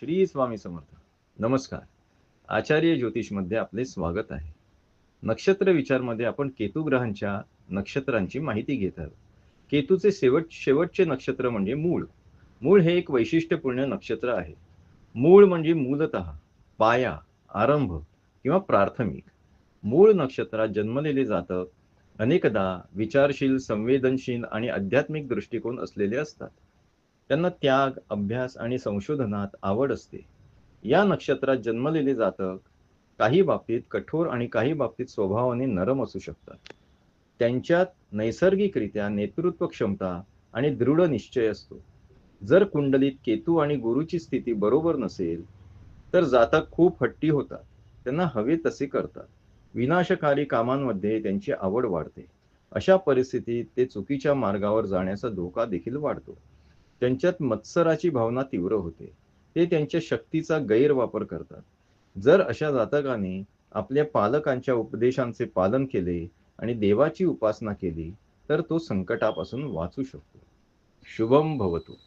श्री स्वामी समर्थ. नमस्कार. आचार्य ज्योतिषमध्ये आपले स्वागत आहे. नक्षत्र विचारमध्ये आपण केतू ग्रहांच्या नक्षत्रांची माहिती घेत आहोत. केतूचे शेवट शेवटचे नक्षत्र म्हणजे मूळ. मूळ हे एक वैशिष्ट्यपूर्ण नक्षत्र आहे. मूळ म्हणजे मूलत पाया आरंभ किंवा प्राथमिक. मूळ नक्षत्रात जन्मलेले जातक अनेकदा विचारशील संवेदनशील आणि आध्यात्मिक दृष्टिकोन असलेले असतात. त्यांना त्याग अभ्यास आणि संशोधनात आवड असते. या नक्षत्रात जन्मलेले जातक काही बाबतीत कठोर आणि काही बाबतीत स्वभावाने नरम असू शकतात. त्यांच्यात नैसर्गिकरित्या नेतृत्व क्षमता आणि दृढ निश्चय असतो. जर कुंडलीत केतू आणि गुरुची स्थिती बरोबर नसेल तर जातक खूप हट्टी होतात. त्यांना हवे तसे करतात. विनाशकारी कामांमध्ये त्यांची आवड वाढते. अशा परिस्थितीत ते चुकीच्या मार्गावर जाण्याचा धोका देखील वाढतो. त्यांच्यात मत्सराची भावना तीव्र होते. ते त्यांच्या शक्तीचा गैरवापर करतात. जर अशा जातकाने आपल्या पालकांच्या उपदेशांचे पालन केले आणि देवाची उपासना केली तर तो संकटापासून वाचू शकतो. शुभम भवतो.